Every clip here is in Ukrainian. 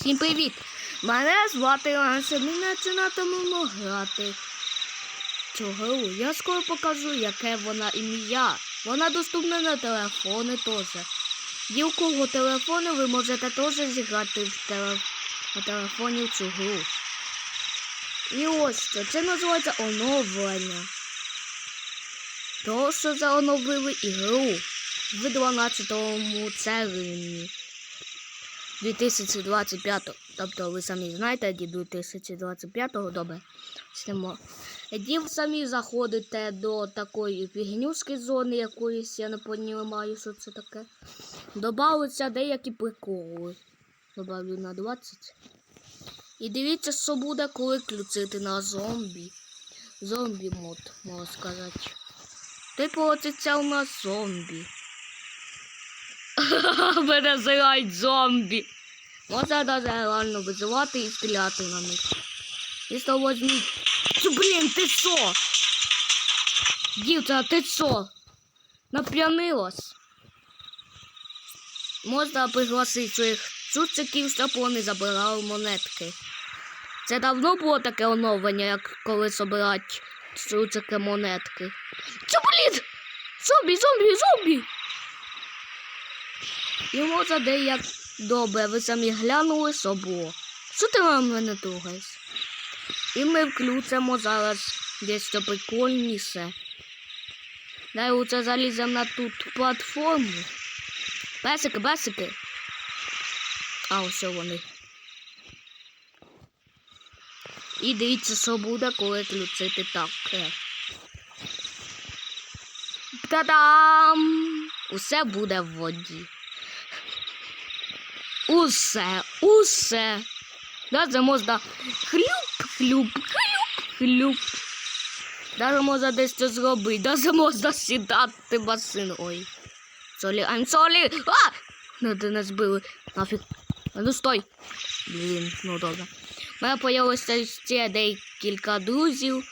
Всім привіт! Мене звати Ланса, ми починатимемо грати. Цю гру я скоро покажу, яке вона ім'я. Вона доступна на телефони теж. І у кого телефони ви можете теж зіграти в теле... на телефоні в цю гру. І ось що, це називається оновлення. То, що заоновили ігру в 12 червні. 2025, тобто ви самі знаєте, ді 2025 добре. Снімо. Тоді самі заходите до такої фігнюшки зони якоїсь, я не розумію, що це таке. Добавиться деякі приколи. Добавлю на 20. І дивіться, що буде, коли включити на зомбі. Зомбі мод, можна сказати. Типу, оце це у нас зомбі. Мене зирають зомбі. Можна навіть реально визивати і стріляти на них. Якщо возьміть. Цю, блін, ти що? Дівчина, ти що? Нап'янилась? Можна пригласити своїх цуциків, щоб вони забирали монетки. Це давно було таке оновлення, як коли собирають цуцики монетки. Це, блін! Зомбі, зомбі, зомбі! І можна де як добре, ви самі глянули що було. Що ти на мене трогаєш? І ми включимо зараз дещо прикольніше. Дай оце заліземо на тут платформу. Песики, песики. А ось вони. І дивіться, що буде, коли включити таке. Та-дам! Усе буде в воді. Усе, усе. Даже можна хлюп, хлюп, хлюп, хлюп. Даже можна десь це зробити, даже можна сідати в басейн. Ой. Солі, I'm sorry. А! Ну, ти не збили. Нафіг. Ну стой. Блін, ну добре. У мене появилося ще декілька друзів,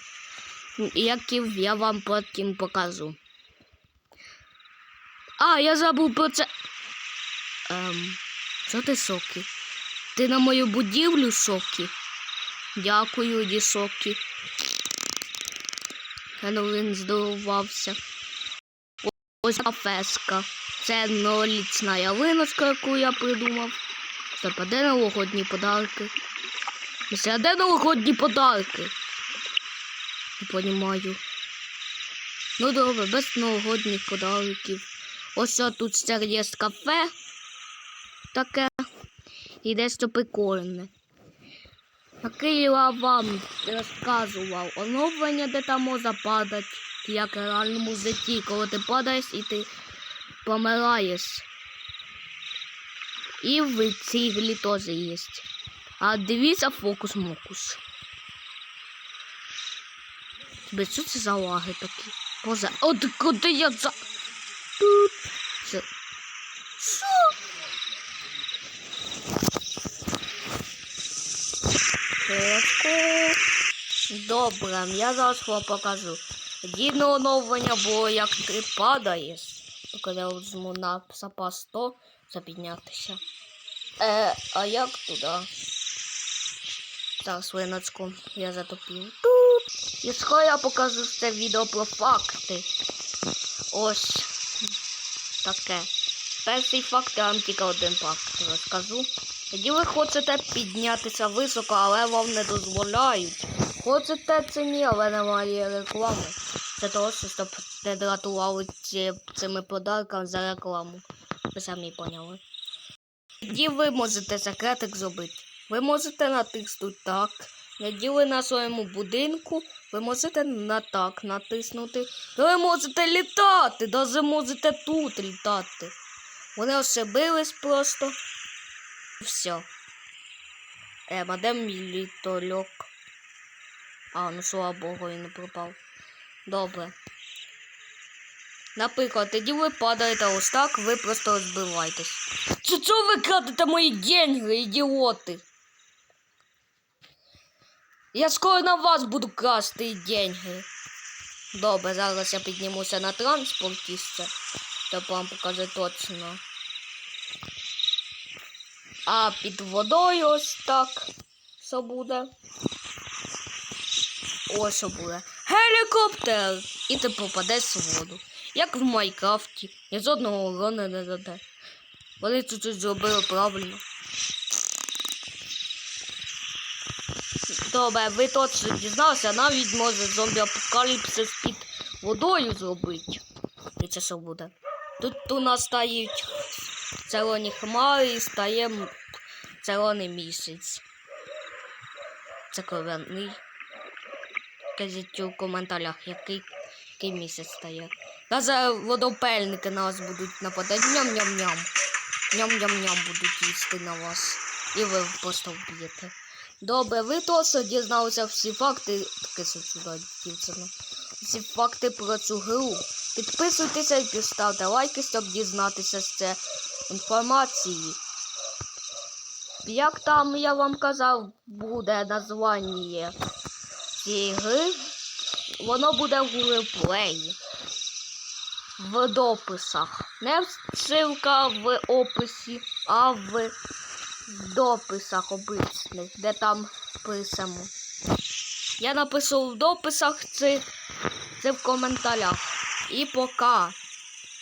яких я вам потім покажу. А, я забув про це. Ем, що ти соки? Ти на мою будівлю соки? Дякую, ді соки. Ну, здивувався. Ось кафеска. Це нолічна ялиночка, яку я придумав. А новогодні подарки? Де новогодні подарки? Не понімаю. Ну добре, без новогодніх подарків. Ось тут є кафе. Таке. І дещо прикольне. Таке я вам розказував оновлення, де там можна падати, як в реальному житті, коли ти падаєш і ти помираєш. І в цій грі теж є. А дивіться фокус-мокус. Тебе що це за лаги такі? Боже, от куди я за. Тут. Це. Що? Хвилинку. Добре, я зараз вам покажу. Дійне оновлення було, як ти падаєш. Коли я візьму на запас 100, запіднятися. Е, а як туди? Так, свиночку, я затопив. І скоро я покажу це відео про факти. Ось таке. Перший факт, я вам тільки один факт розкажу. Тоді ви хочете піднятися високо, але вам не дозволяють. Хочете це ні, але немає реклами. Це того, що не дратували ці, цими подарками за рекламу. Ви самі поняли. Тоді ви можете секретик зробити. Ви можете натиснути так. Тоді ви на своєму будинку, ви можете на так натиснути. Ви можете літати, навіть можете тут літати. Вони ошибились просто. Все. А де мій літольок? А, ну слава Богу, він не пропав. Добре. Наприклад, тоді ви падаєте ось так, ви просто розбиваєтесь. Це що ви крадете мої деньги, ідіоти? Я скоро на вас буду красти деньги. Добре, зараз я піднімуся на транспортіще, щоб вам показати точно. А під водою ось так. Що буде? Ось що буде. Гелікоптер! І ти попадеш у воду. Як в Майнкрафті. Ні з одного урона не даде. Вони тут зробили правильно. Добре, ви точно дізналися, навіть може зомбі апокаліпсис під водою зробити. І це що буде? Тут у нас стають червоні хмари і стає червоний місяць. Це кров'яний. Кажіть у коментарях, який, який місяць стає. Даже водопельники на вас будуть нападати. Ням-ням-ням. Ням-ням-ням будуть їсти на вас. І ви просто вб'єте. Добре, ви точно дізналися всі факти. Таке сюди дівчина. Всі факти про цю гру. Підписуйтеся і поставте лайки, щоб дізнатися з це інформації. Як там я вам казав, буде названня цієї гри, воно буде в геймплеї. В дописах. Не ссылка в описі, а в дописах обичних, де там писемо. Я напишу в дописах це, це в коментарях. І пока.